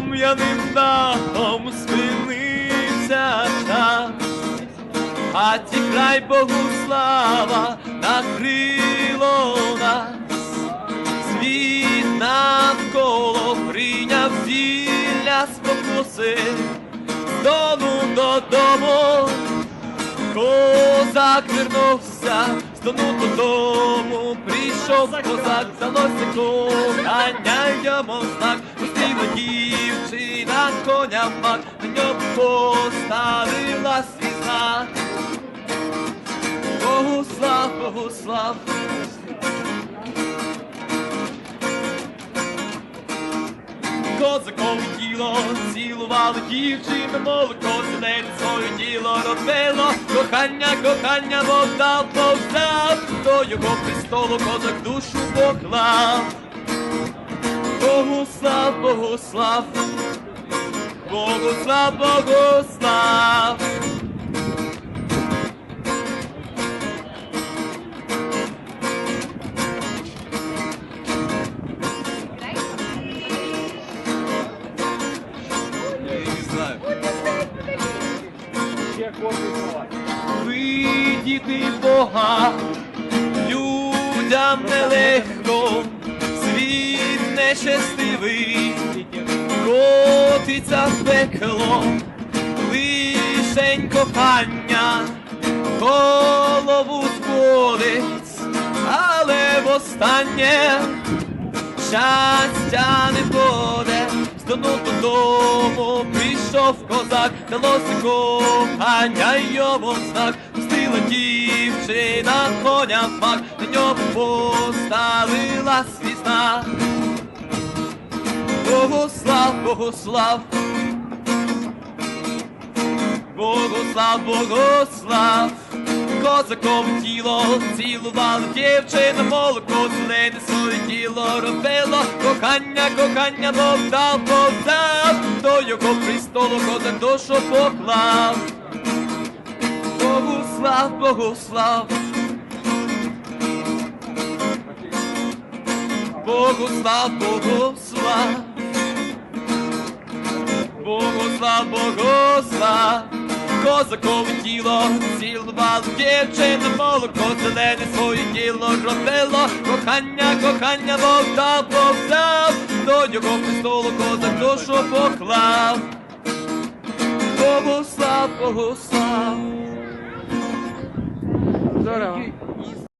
кам'яним дахом спинився час, а ті край Богу слава накрило нас. Світ навколо прийняв зілля спокуси, дону додому, козак вернувся, з дону додому, прийшов козак, здалося кохання йому знак, пустила дівчина коня мак, на ньому поставила свій знак. Богуслав, Богуслав, Козакове тіло цілувало дівчину, молоко зелене своє діло робило, кохання, кохання вовдав, повздав, до його престолу козак душу поклав. Богуслав, Богуслав, Не знаю. Ви діти Бога, людям нелегко, світ нещасливий, котиться в пекло, лишень кохання, голову зболить, але востаннє щастя не буде, з дону додому прийшов козак, далося кохання йому знак, пустила дівчина коня мак, на ньому поставила свій знак. Богослав, Богослав, Богослав, Богослав, козакове тіло цілувало дівчина, молоко зелене своє тіло робило, кохання, кохання вовдав, повдав, до його престолу козак душу поклав. Богослав, Богослав, Богослав, Богослав. Богослав, Богослав, козакове тіло, цілувало дівчина, молоко зелене своє тіло робило, кохання, кохання вовдав, повдав, до його престолу козак душу поклав. Богослав, Богослав. Здорово.